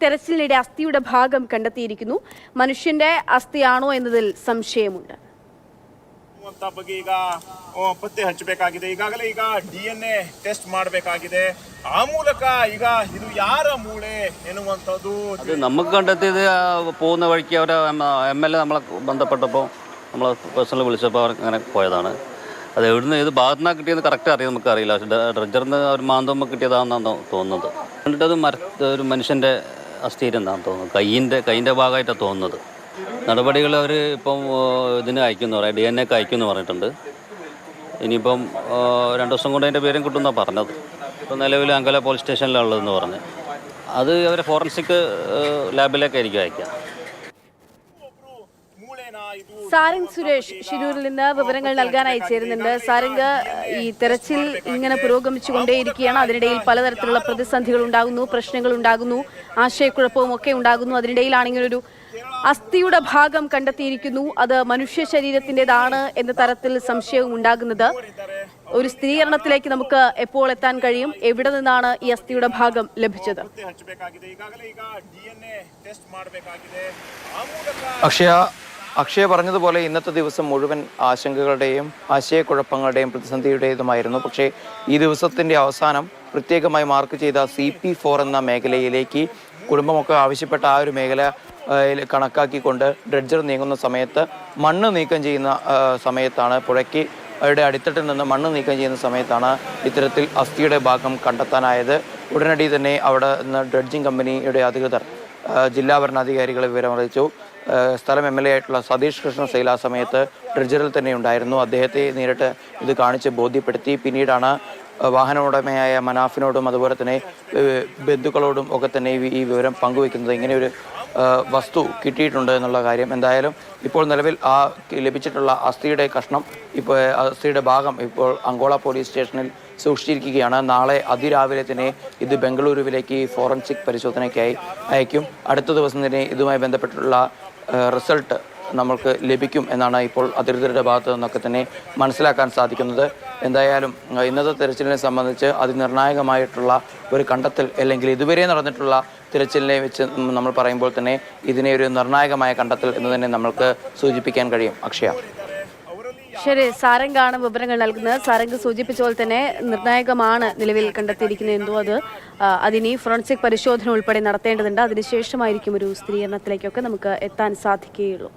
തെരച്ചിലിനിടെ അസ്ഥിയുടെ ഭാഗം കണ്ടെത്തിയിരിക്കുന്നു മനുഷ്യന്റെ അസ്ഥിയാണോ എന്നതിൽ സംശയമുണ്ട് ಅಂತ ಬಗ್ಗೆ ಈಗ ಆ, ಪತ್ತೆ ಹಚ್ಚಬೇಕಾಗಿದೆ ಈಗಾಗಲೇ ಈಗ ಡಿ ಎನ್ ಎ ಟೆಸ್ಟ್ ಮಾಡಬೇಕಾಗಿದೆ ಆ ಮೂಲಕ ಈಗ ಇದು ಯಾರ ಮೂಳೆ ಎನ್ನುವಂಥದ್ದು അത് നമുക്ക് കണ്ടെത്തിയത് ആ പോകുന്ന വഴിക്ക് അവരെ എം എൽ എ നമ്മളെ ബന്ധപ്പെട്ടപ്പോൾ നമ്മൾ പേഴ്സണൽ വിളിച്ചപ്പോൾ അവർ അങ്ങനെ പോയതാണ് അത് എവിടുന്ന് ഏത് ഭാഗത്തു നിന്നാണ് കിട്ടിയെന്ന് കറക്റ്റ് അറിയാൻ നമുക്ക് അറിയില്ല പക്ഷേ ഡ്രഡ്ജറിന് ഒരു മാന്തമ്പോൾ കിട്ടിയതാണെന്നാണ് തോന്നുന്നത് കണ്ടിട്ടത് മര ഒരു മനുഷ്യൻ്റെ അസ്ഥിയിലെന്നാണ് തോന്നുന്നത്. കയ്യിന്റെ കൈയിന്റെ ഭാഗമായിട്ടാണ് തോന്നുന്നത്. നടപടികൾ അവർ ഇപ്പം ഇതിന് അയക്കുന്നു പറയാം ഡി എൻ എക്ക് അയക്കുമെന്ന് പറഞ്ഞിട്ടുണ്ട്. ഇനിയിപ്പം രണ്ട് ദിവസം കൊണ്ട് അതിന്റെ പേരും കിട്ടുമെന്നാണ് പറഞ്ഞത്. ഇപ്പം നിലവിൽ അങ്കല പോലീസ് സ്റ്റേഷനിലുള്ളതെന്ന് പറഞ്ഞ്. അത് അവർ ഫോറൻസിക് ലാബിലേക്കായിരിക്കും അയക്കുക. സാരംഗ് സുരേഷ് ഷിരൂരിൽ നിന്ന് വിവരങ്ങൾ നൽകാനായി ചേരുന്നുണ്ട്. സാരംഗ് ഈ തെരച്ചിൽ ഇങ്ങനെ പുരോഗമിച്ചുകൊണ്ടേയിരിക്കുകയാണ്. അതിനിടയിൽ പലതരത്തിലുള്ള പ്രതിസന്ധികൾ ഉണ്ടാകുന്നു പ്രശ്നങ്ങൾ ഉണ്ടാകുന്നു ആശയക്കുഴപ്പവും ഒക്കെ ഉണ്ടാകുന്നു. അതിനിടയിലാണ് ഒരു അസ്ഥിയുടെ ഭാഗം കണ്ടെത്തിയിരിക്കുന്നു. അത് മനുഷ്യ ശരീരത്തിന്റെതാണ് എന്ന തരത്തിൽ സംശയവും ഉണ്ടാകുന്നത്. ഒരു സ്ഥിരീകരണത്തിലേക്ക് നമുക്ക് എപ്പോൾ എത്താൻ കഴിയും? എവിടെ നിന്നാണ് ഈ അസ്ഥിയുടെ ഭാഗം ലഭിച്ചത്? അക്ഷയ അക്ഷയ പറഞ്ഞതുപോലെ ഇന്നത്തെ ദിവസം മുഴുവൻ ആശങ്കകളുടെയും ആശയക്കുഴപ്പങ്ങളുടെയും പ്രതിസന്ധിയുടേതുമായിരുന്നു. പക്ഷേ ഈ ദിവസത്തിന്റെ അവസാനം പ്രത്യേകമായി മാർക്ക് ചെയ്ത സി പി ഫോർ എന്ന മേഖലയിലേക്ക് കുടുംബമൊക്കെ ആവശ്യപ്പെട്ട ആ ഒരു മേഖല കണക്കാക്കിക്കൊണ്ട് ഡ്രഡ്ജർ നീങ്ങുന്ന സമയത്ത് മണ്ണ് നീക്കം ചെയ്യുന്ന സമയത്താണ് പുഴയ്ക്ക് അവരുടെ അടിത്തട്ടിൽ നിന്ന് മണ്ണ് നീക്കം ചെയ്യുന്ന സമയത്താണ് ഇത്തരത്തിൽ അസ്ഥിയുടെ ഭാഗം കണ്ടെത്താനായത്. ഉടനടി തന്നെ അവിടെ നിന്ന് ഡ്രഡ്ജിംഗ് കമ്പനിയുടെ അധികൃതർ ജില്ലാ ഭരണാധികാരികളെ വിവരമറിയിച്ചു സ്ഥലം എം എൽ എ ആയിട്ടുള്ള സതീഷ് കൃഷ്ണ സൈല ആ സമയത്ത് ട്രിജറിൽ തന്നെ ഉണ്ടായിരുന്നു. അദ്ദേഹത്തെ നേരിട്ട് ഇത് കാണിച്ച് ബോധ്യപ്പെടുത്തി. പിന്നീടാണ് വാഹന ഉടമയായ മനാഫിനോടും അതുപോലെ തന്നെ ബന്ധുക്കളോടും ഒക്കെ തന്നെ ഈ വിവരം പങ്കുവെക്കുന്നത് ഇങ്ങനെ ഒരു വസ്തു കിട്ടിയിട്ടുണ്ട് എന്നുള്ള കാര്യം. എന്തായാലും ഇപ്പോൾ നിലവിൽ ആ ലഭിച്ചിട്ടുള്ള അസ്ഥിയുടെ കഷ്ണം ഇപ്പോൾ അസ്ഥിയുടെ ഭാഗം ഇപ്പോൾ അങ്കോള പോലീസ് സ്റ്റേഷനിൽ സൂക്ഷിച്ചിരിക്കുകയാണ്. നാളെ അതിരാവിലെ തന്നെ ഇത് ബംഗളൂരുവിലേക്ക് ഫോറൻസിക് പരിശോധനയ്ക്കായി അയക്കും. അടുത്ത ദിവസം തന്നെ ഇതുമായി ബന്ധപ്പെട്ടുള്ള റിസൾട്ട് നമ്മൾക്ക് ലഭിക്കും എന്നാണ് ഇപ്പോൾ അധികൃതരുടെ ഭാഗത്തു നിന്നൊക്കെ തന്നെ മനസ്സിലാക്കാൻ സാധിക്കുന്നത്. എന്തായാലും ഇന്നത്തെ തിരച്ചിലിനെ സംബന്ധിച്ച് അതിനിർണായകമായിട്ടുള്ള ഒരു കണ്ടെത്തൽ അല്ലെങ്കിൽ ഇതുവരെ നടന്നിട്ടുള്ള തിരച്ചിലിനെ വെച്ച് നമ്മൾ പറയുമ്പോൾ തന്നെ ഇതിനെ ഒരു നിർണായകമായ കണ്ടെത്തൽ എന്ന് തന്നെ നമ്മൾക്ക് സൂചിപ്പിക്കാൻ കഴിയും. അക്ഷയ. ശരി സാരംഗാണ് വിവരങ്ങൾ നൽകുന്നത്. സാരംഗ് സൂചിപ്പിച്ച പോലെ തന്നെ നിർണായകമാണ് നിലവിൽ കണ്ടെത്തിയിരിക്കുന്നത്. എന്തോ അത് അതിനി ഫോറൻസിക് പരിശോധന ഉൾപ്പെടെ നടത്തേണ്ടതുണ്ട്. അതിനുശേഷമായിരിക്കും ഒരു സ്ഥിരീകരണത്തിലേക്കൊക്കെ നമുക്ക് എത്താൻ സാധിക്കുകയുള്ളൂ.